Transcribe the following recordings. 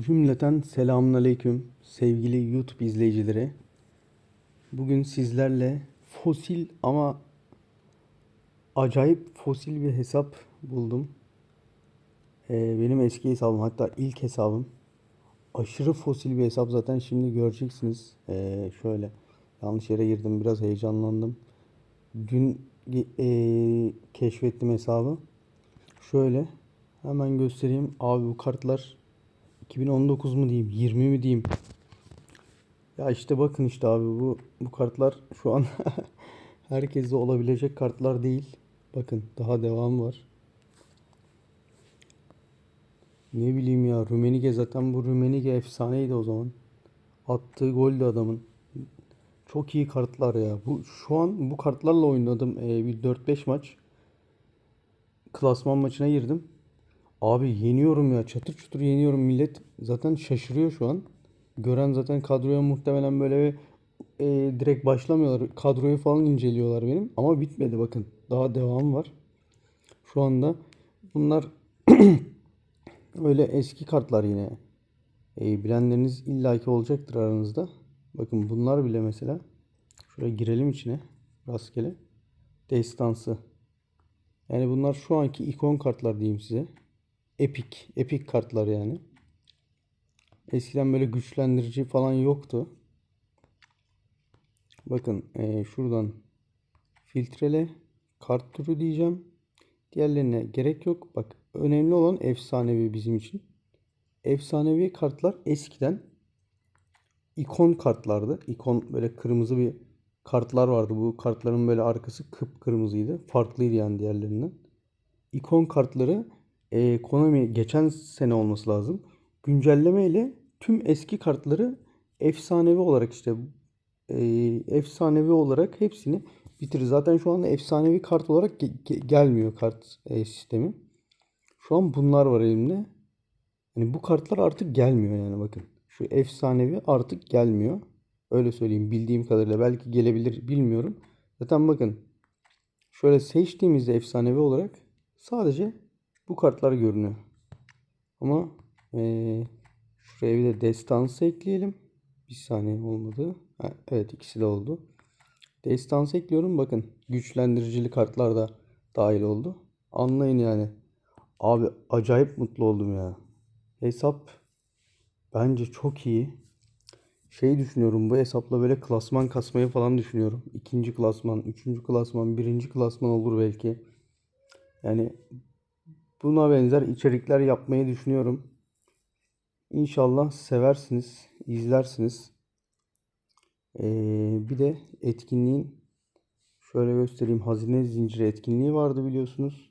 Cümleten selamünaleyküm sevgili YouTube izleyicileri. Bugün sizlerle fosil ama acayip fosil bir hesap buldum. Ee, benim eski hesabım hatta ilk hesabım. Aşırı fosil bir hesap zaten şimdi göreceksiniz. Ee, şöyle yanlış yere girdim biraz heyecanlandım. Dün ee, keşfettim hesabı. Şöyle hemen göstereyim. Abi bu kartlar 2019 mu diyeyim, 20 mi diyeyim? Ya işte bakın işte abi bu bu kartlar şu an herkeste olabilecek kartlar değil. Bakın daha devam var. Ne bileyim ya Rumenige zaten bu Rumenige efsaneydi o zaman. Attığı gol de adamın. Çok iyi kartlar ya. Bu şu an bu kartlarla oynadım ee, bir 4-5 maç. Klasman maçına girdim. Abi yeniyorum ya. Çatır çutur yeniyorum. Millet zaten şaşırıyor şu an. Gören zaten kadroya muhtemelen böyle e, direkt başlamıyorlar. Kadroyu falan inceliyorlar benim. Ama bitmedi bakın. Daha devam var. Şu anda bunlar öyle eski kartlar yine. E, bilenleriniz illaki olacaktır aranızda. Bakın bunlar bile mesela. Şuraya girelim içine. Rastgele. Destansı. Yani bunlar şu anki ikon kartlar diyeyim size. Epic. Epic kartlar yani. Eskiden böyle güçlendirici falan yoktu. Bakın eee, şuradan filtrele kart türü diyeceğim. Diğerlerine gerek yok. Bak önemli olan efsanevi bizim için. Efsanevi kartlar eskiden ikon kartlardı. İkon böyle kırmızı bir kartlar vardı. Bu kartların böyle arkası kıpkırmızıydı. Farklıydı yani diğerlerinden. İkon kartları e, Konami geçen sene olması lazım. Güncelleme ile tüm eski kartları efsanevi olarak işte e, efsanevi olarak hepsini bitir. Zaten şu anda efsanevi kart olarak ge- ge- gelmiyor kart e, sistemi. Şu an bunlar var elimde. Yani bu kartlar artık gelmiyor yani bakın. Şu efsanevi artık gelmiyor. Öyle söyleyeyim bildiğim kadarıyla. Belki gelebilir bilmiyorum. Zaten bakın şöyle seçtiğimizde efsanevi olarak sadece bu kartlar görünüyor. Ama eee, şuraya bir de destansı ekleyelim. Bir saniye olmadı. Ha, evet ikisi de oldu. Destansı ekliyorum. Bakın güçlendiricili kartlar da dahil oldu. Anlayın yani. Abi acayip mutlu oldum ya. Hesap bence çok iyi. Şey düşünüyorum bu hesapla böyle klasman kasmayı falan düşünüyorum. İkinci klasman, üçüncü klasman, birinci klasman olur belki. Yani buna benzer içerikler yapmayı düşünüyorum. İnşallah seversiniz, izlersiniz. Ee, bir de etkinliğin şöyle göstereyim. Hazine zinciri etkinliği vardı biliyorsunuz.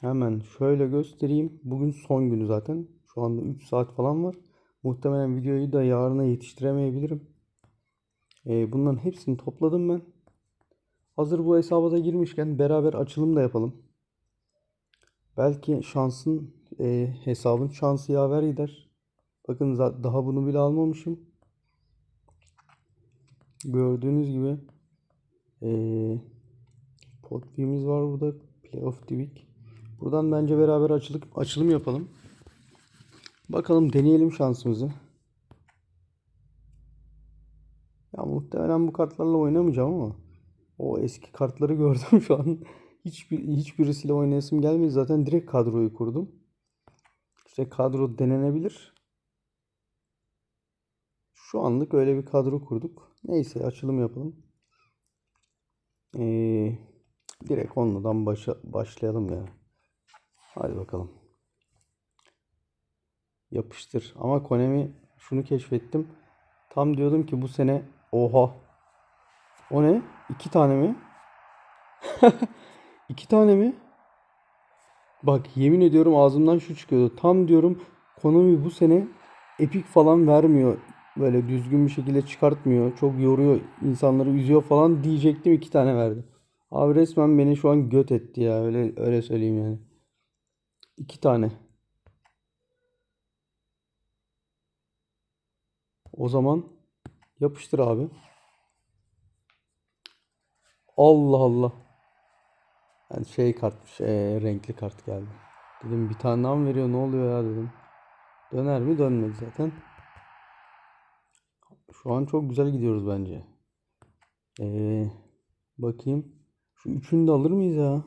Hemen şöyle göstereyim. Bugün son günü zaten. Şu anda 3 saat falan var. Muhtemelen videoyu da yarına yetiştiremeyebilirim. Ee, bunların hepsini topladım ben. Hazır bu hesaba da girmişken beraber açılım da yapalım. Belki şansın e, hesabın şansı yaver gider. Bakın daha bunu bile almamışım. Gördüğünüz gibi e, Podbean'imiz var burada. Play of the Week. Buradan bence beraber açılıp açılım yapalım. Bakalım deneyelim şansımızı. Ya muhtemelen bu kartlarla oynamayacağım ama o eski kartları gördüm şu an. Hiçbir hiçbirisiyle oynayasım gelmedi. Zaten direkt kadroyu kurdum. İşte kadro denenebilir. Şu anlık öyle bir kadro kurduk. Neyse açılım yapalım. Ee, direkt ondan başa, başlayalım ya. Hadi bakalım. Yapıştır. Ama Konami şunu keşfettim. Tam diyordum ki bu sene oha. O ne? İki tane mi? İki tane mi? Bak yemin ediyorum ağzımdan şu çıkıyordu. Tam diyorum Konami bu sene epik falan vermiyor. Böyle düzgün bir şekilde çıkartmıyor. Çok yoruyor. insanları üzüyor falan diyecektim iki tane verdi. Abi resmen beni şu an göt etti ya. Öyle öyle söyleyeyim yani. İki tane. O zaman yapıştır abi. Allah Allah. Yani şey kartmış, eee, renkli kart geldi. Dedim bir tane daha mı veriyor? Ne oluyor ya dedim. Döner mi? Dönmedi zaten. Şu an çok güzel gidiyoruz bence. Ee, bakayım. Şu üçünü de alır mıyız ya?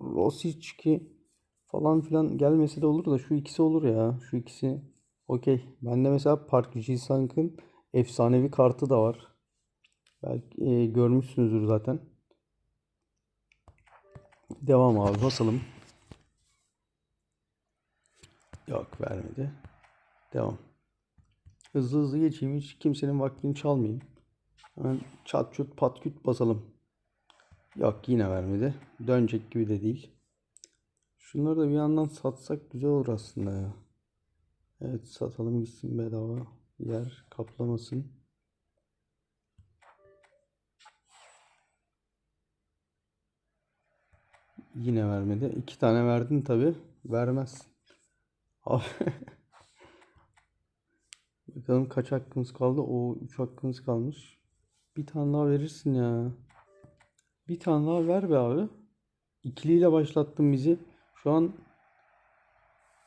Rosicki falan filan gelmese de olur da şu ikisi olur ya. Şu ikisi okey. Bende mesela Park Ji-sung'ın efsanevi kartı da var. Belki e, görmüşsünüzdür zaten. Devam abi basalım. Yok vermedi. Devam. Hızlı hızlı geçeyim. Hiç kimsenin vaktini çalmayayım. Hemen çat çut pat küt basalım. Yok yine vermedi. Dönecek gibi de değil. Şunları da bir yandan satsak güzel olur aslında ya. Evet satalım gitsin bedava. Yer kaplamasın. Yine vermedi. İki tane verdin tabi. Vermez. Bakalım kaç hakkımız kaldı? O 3 hakkımız kalmış. Bir tane daha verirsin ya. Bir tane daha ver be abi. İkiliyle başlattın bizi. Şu an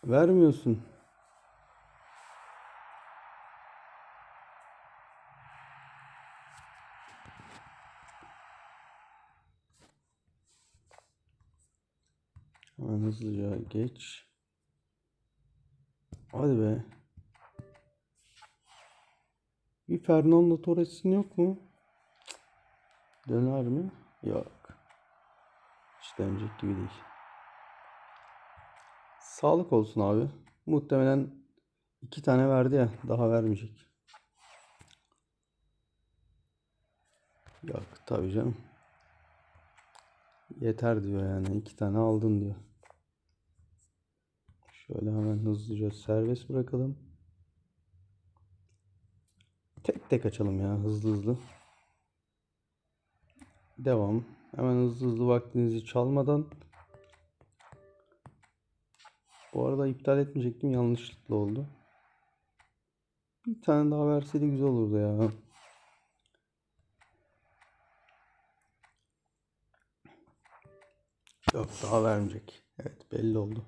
vermiyorsun. Hemen hızlıca geç. Hadi be. Bir Fernando Torres'in yok mu? Döner mi? Yok. Hiç dönecek gibi değil. Sağlık olsun abi. Muhtemelen iki tane verdi ya. Daha vermeyecek. Yok tabii canım. Yeter diyor yani. iki tane aldın diyor. Şöyle hemen hızlıca serbest bırakalım. Tek tek açalım ya hızlı hızlı. Devam. Hemen hızlı hızlı vaktinizi çalmadan. Bu arada iptal etmeyecektim. Yanlışlıkla oldu. Bir tane daha verseydi güzel olurdu ya. Yok daha vermeyecek. Evet belli oldu.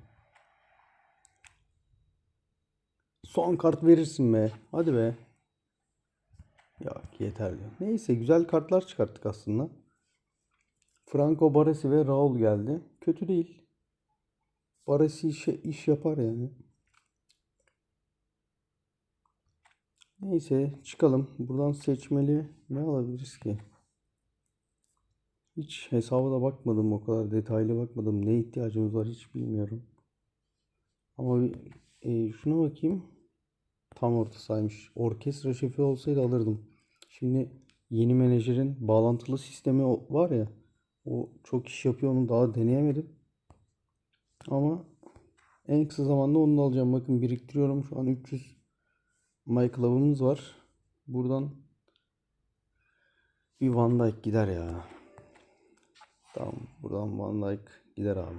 Son kart verirsin be. Hadi be. Yok yeter diyor. Neyse güzel kartlar çıkarttık aslında. Franco Baresi ve Raul geldi. Kötü değil. Baresi iş, iş yapar yani. Neyse çıkalım. Buradan seçmeli ne alabiliriz ki? Hiç hesaba da bakmadım o kadar detaylı bakmadım. Ne ihtiyacımız var hiç bilmiyorum. Ama bir, e, şuna bakayım. Tam orta saymış. Orkestra şefi olsaydı alırdım. Şimdi yeni menajerin bağlantılı sistemi var ya. O çok iş yapıyor onu daha deneyemedim. Ama en kısa zamanda onu alacağım. Bakın biriktiriyorum. Şu an 300 My Club'ımız var. Buradan bir Van Dijk gider ya. Tamam. Buradan Van Dijk gider abi.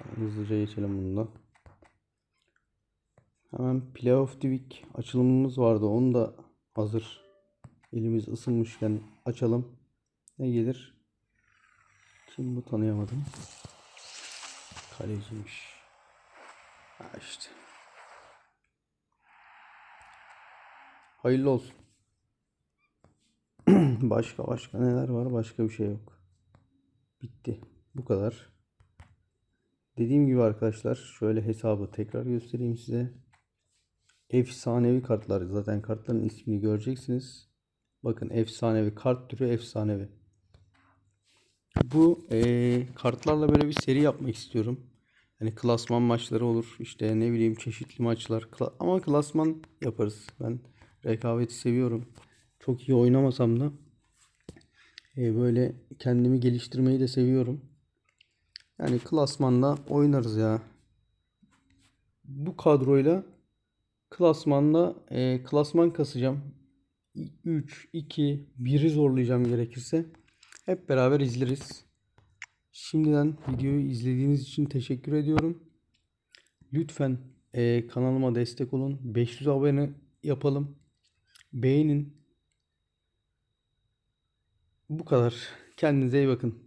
Yani hızlıca geçelim bununla. Hemen Play of the açılımımız vardı. Onu da hazır elimiz ısınmışken açalım. Ne gelir? Kim bu tanıyamadım. Kaleciymiş. Ha işte. Hayırlı olsun. Başka başka neler var? Başka bir şey yok. Bitti. Bu kadar. Dediğim gibi arkadaşlar şöyle hesabı tekrar göstereyim size. Efsanevi kartlar. Zaten kartların ismini göreceksiniz. Bakın efsanevi kart türü efsanevi. Bu eee, kartlarla böyle bir seri yapmak istiyorum. Hani klasman maçları olur. işte ne bileyim çeşitli maçlar. Kla- ama klasman yaparız. Ben rekabeti seviyorum. Çok iyi oynamasam da e, böyle kendimi geliştirmeyi de seviyorum. Yani klasmanda oynarız ya. Bu kadroyla klasmanda e, klasman kasacağım. 3, 2, 1'i zorlayacağım gerekirse. Hep beraber izleriz. Şimdiden videoyu izlediğiniz için teşekkür ediyorum. Lütfen e, kanalıma destek olun. 500 abone yapalım. Beğenin. Bu kadar. Kendinize iyi bakın.